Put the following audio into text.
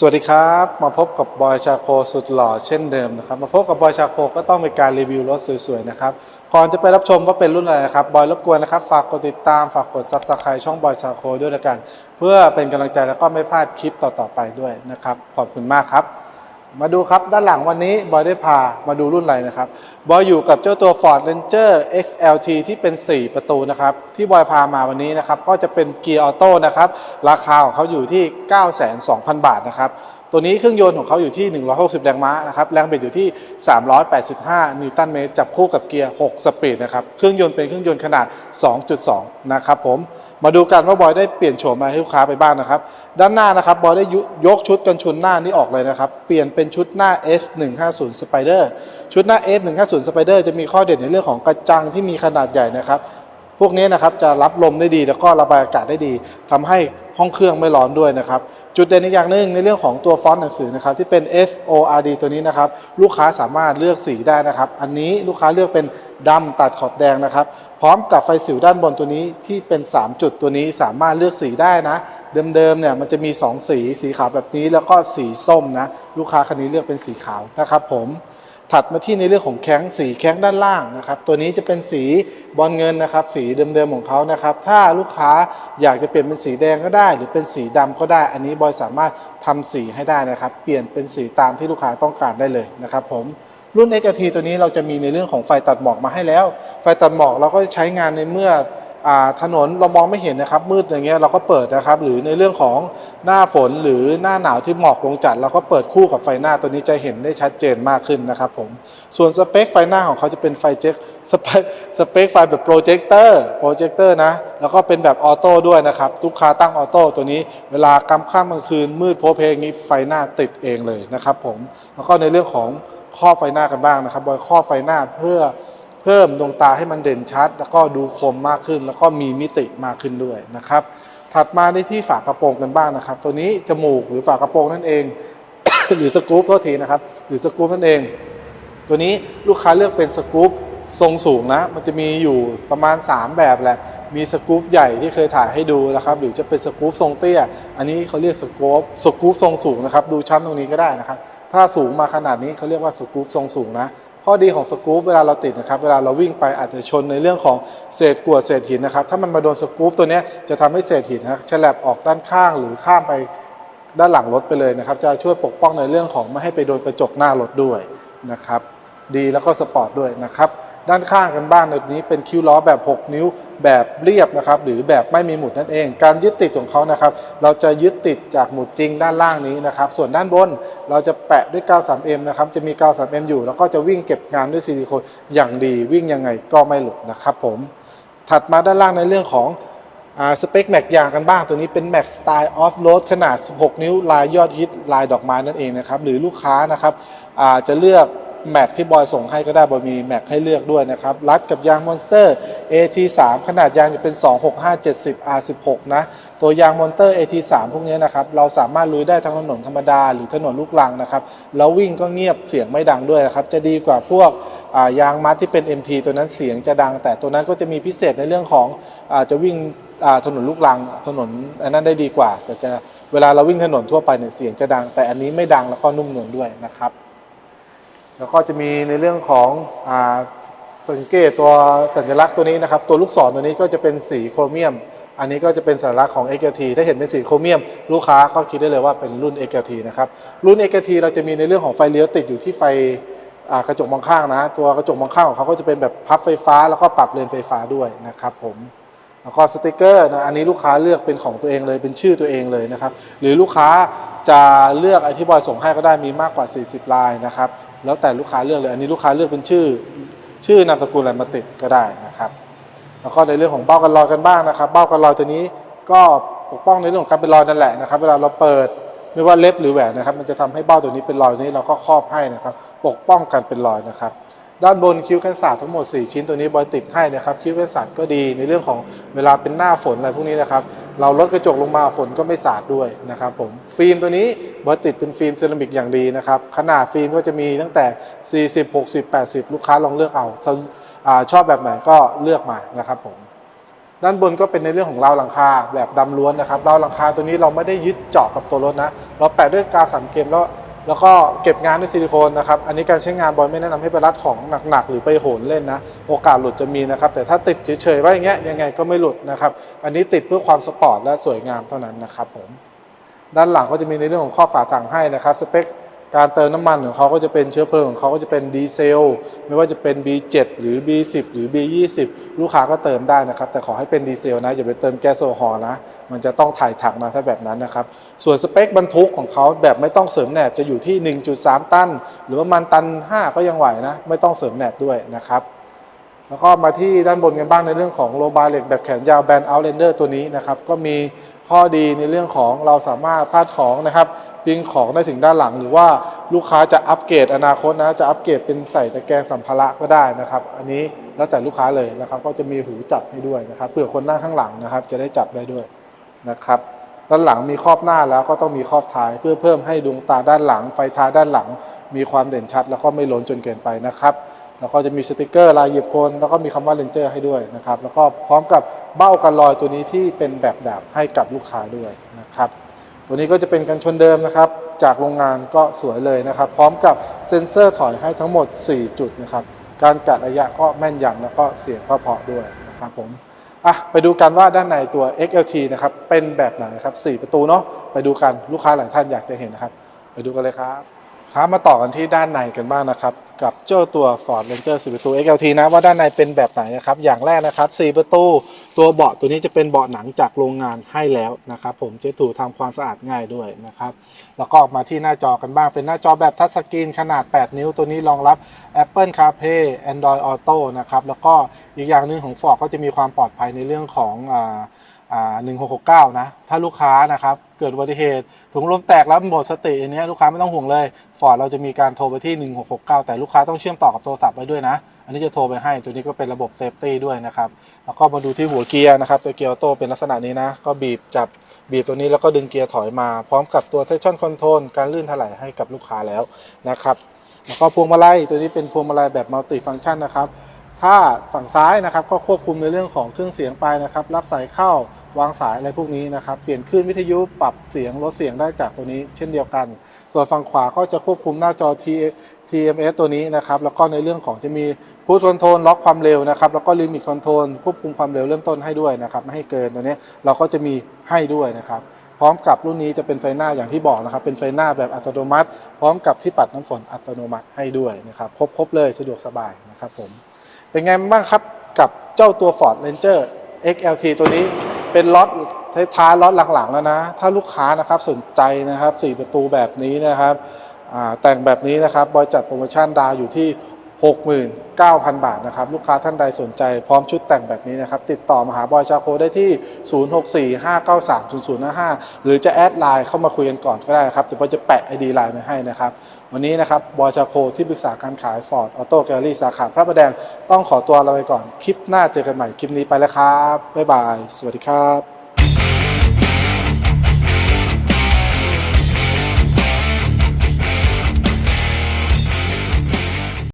สวัสดีครับ มาพบกับบอยชาโคสุดหล่อเช่นเดิมนะครับ มาพบกับบอยชาโคก็ต้องเป็นการรีวิวรถสวยๆนะครับก่อนจะไปรับชมว่าเป็นรุ่นอะไรนะครับบอยรบกวนนะครับ ฝากกดติดตามฝากกดซับสไครต์ช่องบอยชาโคด้วยละกัน เพื่อเป็นกำลังใจแล้วก็ไม่พลาดคลิปต่อๆไปด้วยนะครับขอบคุณมากครับ มาดูครับด้านหลังวันนี้บอยได้พามาดูรุ่นอะไรนะครับบอยอยู่กับเจ้าตัว Ford Ranger XLT ที่เป็น 4 ประตูนะครับที่บอยพามาวันนี้นะครับก็จะเป็นเกียร์ออโต้นะครับราคาของเขาอยู่ที่ 920,000บาทนะครับ ตัวนี้เครื่องยนต์ของเขาอยู่ที่ 160 แรงม้านะครับ แรงบิดอยู่ที่ 385 นิวตันเมตร จับคู่กับเกียร์ 6 สปีดนะครับ เครื่องยนต์เป็นเครื่องยนต์ขนาด 2.2 นะครับผม มาดูกันว่าบอยได้เปลี่ยนโฉมอะไรให้ลูกค้าไปบ้างนะครับ ด้านหน้านะครับบอยได้ยุยกชุดกันชนหน้านี้ออกเลยนะครับ เปลี่ยนเป็นชุดหน้า S150 Spider ชุดหน้า S150 Spider จะมีข้อเด่นในเรื่องของกระจังที่มีขนาดใหญ่นะครับ พวกนี้นะครับจะรับลมได้ดี แล้วก็ระบายอากาศได้ดีทำให้ห้องเครื่องไม่ร้อนด้วยนะครับ จุดเด่นอีกอย่างหนึ่งในเรื่องของตัวฟอนต์หนังสือนะครับที่เป็น F O R D ตัวนี้นะครับลูกค้าสามารถเลือกสีได้นะครับ อันนี้ลูกค้าเลือกเป็นดำตัดขอบแดงนะครับ พร้อมกับไฟสิวด้านบนตัวนี้ที่เป็น 3 จุดตัวนี้สามารถเลือกสีได้นะเดิมๆเนี่ยมันจะมี 2 สี สีขาวแบบนี้แล้วก็สีส้มนะ ลูกค้าคันนี้เลือกเป็นสีขาวนะครับผม ถัดมาที่ในเรื่องของแข้งสีแข้งด้านล่างนะครับ ตัวนี้จะเป็นสีบอลเงินนะครับ สีเดิมๆของเขานะครับ ถ้าลูกค้าอยากจะเปลี่ยนเป็นสีแดงก็ได้ หรือเป็นสีดำก็ได้ อันนี้บอยสามารถทำสีให้ได้นะครับ เปลี่ยนเป็นสีตามที่ลูกค้าต้องการได้เลยนะครับ ผมรุ่น XT ตัวนี้เราจะมีในเรื่องของไฟตัดหมอกมาให้แล้ว ไฟตัดหมอกเราก็ใช้งานในเมื่อ ถนนเรามองไม่เห็นนะครับ มืดอย่างเงี้ยเราก็เปิดนะครับ หรือในเรื่องของหน้าฝนหรือหน้าหนาวที่หมอกลงจัดเราก็เปิดคู่กับไฟหน้าตัวนี้จะเห็นได้ชัดเจนมากขึ้นนะครับผมส่วนสเปคไฟหน้าของเขาจะเป็นไฟเจ็คสเปคสเปคไฟแบบโปรเจคเตอร์โปรเจคเตอร์นะแล้วก็เป็นแบบออโต้ด้วยนะครับลูกค้าตั้งออโต้ตัวนี้ เวลากำค่ำกลางคืนมืดโพเพงนี้ไฟหน้าติดเองเลยนะครับผมแล้วก็ในเรื่องของครอไฟหน้ากันบ้างนะครับบอยครอไฟหน้าเพื่อ เพิ่มดวงตาให้มันเด่นชัด แล้วก็ดูคมมากขึ้น แล้วก็มีมิติมากขึ้นด้วยนะครับ ถัดมาในที่ฝากระโปรงกันบ้างนะครับ ตัวนี้จมูกหรือฝากระโปรงนั่นเอง หรือสกู๊ปโทษทีนะครับ หรือสกู๊ปนั่นเอง ตัวนี้ลูกค้าเลือกเป็นสกู๊ปทรงสูงนะ มันจะมีอยู่ประมาณ 3 แบบแหละ มีสกู๊ปใหญ่ที่เคยถ่ายให้ดูนะครับ หรือจะเป็นสกู๊ปทรงเตี้ย อันนี้เขาเรียกสกู๊ปสกู๊ปทรงสูงนะครับ ดูชั้นตรงนี้ก็ได้นะครับ ถ้าสูงมาขนาดนี้เขาเรียกว่าสกู๊ปทรงสูงนะ ข้อดีของสกู๊ปเวลาเราติดนะครับเวลาเราวิ่งไปอาจจะชนในเรื่องของเศษกวดเศษหินนะครับถ้ามันมาโดนสกู๊ปตัวนี้จะทำให้เศษหินนะฉลับออกด้านข้างหรือข้ามไปด้านหลังรถไปเลยนะครับ จะช่วยปกป้องในเรื่องของไม่ให้ไปโดนกระจกหน้ารถด้วยนะครับ ดีแล้วก็สปอร์ตด้วยนะครับ ด้านข้างกันบ้างในนี้เป็นคิ้วล้อแบบ 6 นิ้วแบบเรียบนะครับหรือแบบไม่มีหมุดนั่นเอง การยึดติดของเขานะครับ เราจะยึดติดจากหมุดจริงด้านล่างนี้นะครับ ส่วนด้านบนเราจะแปะด้วย 93M นะครับจะมี 93M อยู่ แล้วก็จะวิ่งเก็บงานด้วยซิลิโคนอย่างดีวิ่งยังไงก็ไม่หลุดนะครับผมถัดมาด้านล่างในเรื่องของสเปคแม็กยางกันบ้างตัวนี้เป็นแม็กสไตล์ออฟโรดขนาด 16 นิ้วลายยอดฮิตลายดอกไม้นั่นเองนะครับหรือลูกค้านะครับจะเลือก แม็กที่บอยส่งให้ก็ได้บอยมีแม็กให้เลือกด้วยนะครับ รัดกับยางมอนสเตอร์ AT3 ขนาดยางจะเป็น 26570 R16 นะ ตัวยางมอนเตอร์ AT3 พวกนี้นะครับ เราสามารถลุยได้ทั้งถนนธรรมดาหรือถนนลูกรังนะครับ แล้ววิ่งก็เงียบเสียงไม่ดังด้วยนะครับ จะดีกว่าพวกยางมัดที่เป็น MT ตัวนั้นเสียงจะดัง แต่ตัวนั้นก็จะมีพิเศษในเรื่องของอาจะวิ่งถนนลูกรังถนนอันนั้นได้ดีกว่าแต่จะเวลาเราวิ่งถนนทั่วไปเนี่ยเสียงจะดัง แต่อันนี้ไม่ดังแล้วก็นุ่มนวลด้วยนะครับ แล้วก็จะมีในเรื่องของอสังเกตตัวสัญลักษณ์ตัวนี้นะครับ ตัวลูกศรตัวนี้ก็จะเป็นสีโครเมียม อันนี้ก็จะเป็นสัญลักษณ์ของ XLT ถ้าเห็นเป็นสีโครเมียม ลูกค้าก็คิดได้เลยว่าเป็นรุ่น XLT นะครับรุ่น XLT เราจะมีในเรื่องของไฟเลี้ยวติดอยู่ที่ไฟกระจกมองข้างนะ ตัวกระจกมองข้างของเขาก็จะเป็นแบบพับไฟฟ้า แล้วก็ปรับเลนไฟฟ้าด้วยนะครับผมแล้วก็สติกเกอร์นะอันนี้ลูกค้าเลือกเป็นของตัวเองเลยเป็นชื่อตัวเองเลยนะครับหรือลูกค้าจะเลือกไอที่บอยส่งให้ก็ได้มีมากกว่า 40 ลายนะครับ แล้วแต่ลูกค้าเลือกเลย อันนี้ลูกค้าเลือกเป็นชื่อ ชื่อนามสกุลอะไรมาติดก็ได้นะครับ แล้วก็ในเรื่องของเบ้ากันรอยกันบ้างนะครับ เบ้ากันรอยตัวนี้ก็ปกป้องในเรื่องของการเป็นรอยนั่นแหละนะครับ เวลาเราเปิดไม่ว่าเล็บหรือแหวนนะครับ มันจะทำให้เบ้าตัวนี้เป็นรอยนี้เราก็ครอบให้นะครับ ปกป้องกันเป็นรอยนะครับ ด้านบนคิ้วกันศาสตร์ทั้งหมด 4 ชิ้นตัวนี้บอยติดให้นะครับคิ้วกันศาสตร์ก็ดีในเรื่องของเวลาเป็นหน้าฝนอะไรพวกนี้นะครับเราลดกระจกลงมาฝนก็ไม่สาดด้วยนะครับผมฟิล์มตัวนี้บอยติดเป็นฟิล์มเซรามิกอย่างดีนะครับขนาดฟิล์มก็จะมีตั้งแต่ 40 60 80 ลูกค้าลองเลือกเอาถ้าชอบแบบไหนก็เลือกมานะครับผมด้านบนก็เป็นในเรื่องของราวหลังคาแบบดำล้วนนะครับราวหลังคาตัวนี้เราไม่ได้ยึดเจาะกับตัวรถนะ เราแปะด้วยกาสามเกมแล้ว แล้วก็เก็บงานด้วยซิลิโคนนะครับ อันนี้การใช้งานบอยไม่แนะนำให้ไปรัดของหนักๆ หรือไปโหนเล่นนะ โอกาสหลุดจะมีนะครับ แต่ถ้าติดเฉยๆไว้อย่างเงี้ยยังไงก็ไม่หลุดนะครับ อันนี้ติดเพื่อความสปอร์ตและสวยงามเท่านั้นนะครับผม ด้านหลังก็จะมีในเรื่องของข้อฝาถังให้นะครับ สเปค การเติมน้ำมันของเขาก็จะเป็นเชื้อเพลิงของเขาก็จะเป็นดีเซลไม่ว่าจะเป็น B7 หรือ B10 หรือ B20 ลูกค้าก็เติมได้นะครับ แต่ขอให้เป็นดีเซลนะอย่าไปเติมแก๊สโซฮอลนะ มันจะต้องถ่ายถังนะถ้าแบบนั้นนะครับ ส่วนสเปคบรรทุกของเขาแบบไม่ต้องเสริมแหนบจะอยู่ที่ 1.3 ตัน หรือว่ามันตัน 5 ก็ยังไหวนะ ไม่ต้องเสริมแหนบด้วยนะครับแล้วก็มาที่ด้านบนกันบ้างในเรื่องของโลบาเหล็กแบบแขนยาวแบนเอาเลนเดอร์ตัวนี้นะครับก็มี ข้อดีในเรื่องของเราสามารถพาดของนะครับยิงของได้ถึงด้านหลัง หรือว่าลูกค้าจะอัปเกรดอนาคตนะจะอัปเกรดเป็นใส่ตะแกรงสัมภาระก็ได้นะครับ อันนี้แล้วแต่ลูกค้าเลยนะครับ ก็จะมีหูจับให้ด้วยนะครับเผื่อคนนั่งข้างหลังนะครับ จะได้จับได้ด้วยนะครับด้านหลังมีครอบหน้าแล้วก็ต้องมีครอบท้าย เพื่อเพิ่มให้ดวงตาด้านหลังไฟท้ายด้านหลัง มีความเด่นชัด แล้วก็ไม่ล้นจนเกินไปนะครับ แล้วก็จะมีสติกเกอร์ลายเหยียบโคนแล้วก็มีคำว่าเลนเจอร์ให้ด้วยนะครับ แล้วก็พร้อมกับเบ้ากันรอยตัวนี้ที่เป็นแบบดาบให้กับลูกค้าด้วยนะครับ ตัวนี้ก็จะเป็นกันชนเดิมนะครับ จากโรงงานก็สวยเลยนะครับ พร้อมกับเซ็นเซอร์ถอยให้ทั้งหมด 4 จุดนะครับ การกัดระยะก็แม่นยำแล้วก็เสียงก็เพราะด้วยนะครับผมอะไปดูกันว่าด้านในตัว XLT นะครับเป็นแบบไหนครับ4ประตูเนาะไปดูกันลูกค้าหลายท่านอยากจะเห็นนะครับ ไปดูกันเลยครับครับมาต่อกันที่ด้านในกันบ้างนะครับ กับเจ้าตัว Ford Ranger 4ประตู XLT นะว่าด้านในเป็นแบบไหนนะครับ อย่างแรกนะครับ4ประตูตัวเบาะตัวนี้จะเป็นเบาะหนังจากโรงงานให้แล้วนะครับ ผมจะถูกทำความสะอาดง่ายด้วยนะครับ แล้วก็ออกมาที่หน้าจอกันบ้างเป็นหน้าจอแบบทัชสกรีนขนาด 8 นิ้วตัวนี้รองรับ Apple CarPlay Android Auto นะครับแล้วก็อีกอย่างหนึ่งของ Ford ก็จะมีความปลอดภัยในเรื่องของอ่า 1669 นะ ถ้าลูกค้านะครับ เกิดอุบัติเหตุถุงลมแตกแล้วหมดสติอันนี้ลูกค้าไม่ต้องห่วงเลย Ford เราจะมีการโทรไปที่ 1669 แต่ลูกค้าต้องเชื่อมต่อกับโทรศัพท์ไว้ด้วยนะ อันนี้จะโทรไปให้ตัวนี้ก็เป็นระบบเซฟตี้ด้วยนะครับ แล้วก็มาดูที่หัวเกียร์นะครับตัวเกียร์ออโต้เป็นลักษณะนี้นะ ก็บีบจับบีบตัวนี้แล้วก็ดึงเกียร์ถอยมาพร้อมกับตัว traction control การลื่นถลายให้กับลูกค้าแล้วนะครับแล้วก็พวงมาลัยตัวนี้เป็นพวงมาลัยแบบมัลติฟัง c t ชันนะครับถ้าฝั่งซ้ายนะครับก็ควบคุมในเรื่องของเครื่องเสียงไปนะครับ รับสายเข้า วางสายอะไรพวกนี้นะครับ เปลี่ยนคลื่นวิทยุปรับเสียงลดเสียงได้จากตัวนี้ เช่นเดียวกัน ส่วนฝั่งขวาก็จะควบคุมหน้าจอ T TMS ตัวนี้นะครับ แล้วก็ในเรื่องของจะมีพูดคอนโทรลล็อกความเร็วนะครับ แล้วก็ลิมิตคอนโทรลควบคุมความเร็วเริ่มต้นให้ด้วยนะครับ ไม่ให้เกินตัวนี้เราก็จะมีให้ด้วยนะครับ พร้อมกับรุ่นนี้จะเป็นไฟหน้าอย่างที่บอกนะครับ เป็นไฟหน้าแบบอัตโนมัติ พร้อมกับที่ปัดน้ำฝนอัตโนมัติให้ด้วยนะครับครบๆเลยสะดวกสบายนะครับผมเป็นไงบ้างครับกับเจ้าตัว Ford Ranger XLT ตัวนี้ เป็นล็อตท้ายๆล็อตหลังๆแล้วนะ ถ้าลูกค้านะครับสนใจนะครับ4ประตูแบบนี้นะครับแต่งแบบนี้นะครับบอยจัดโปรโมชั่นดาวอยู่ที่ 69,000 บาทนะครับ ลูกค้าท่านใดสนใจพร้อมชุดแต่งแบบนี้นะครับ ติดต่อมาหาบอยชาโคได้ที่ 0645930055 หรือจะแอดไลน์เข้ามาคุยกันก่อนก็ได้ครับเดี๋ยวบอยจะแปะ ID ไลน์ไว้ให้นะครับ วันนี้นะครับบอยชาโคที่ปรึกษาการขาย Ford Auto Gallery สาขาพระประแดง ต้องขอตัวลาไปก่อน คลิปหน้าเจอกันใหม่ คลิปนี้ไปแล้วครับ บ๊ายบาย สวัสดีครับ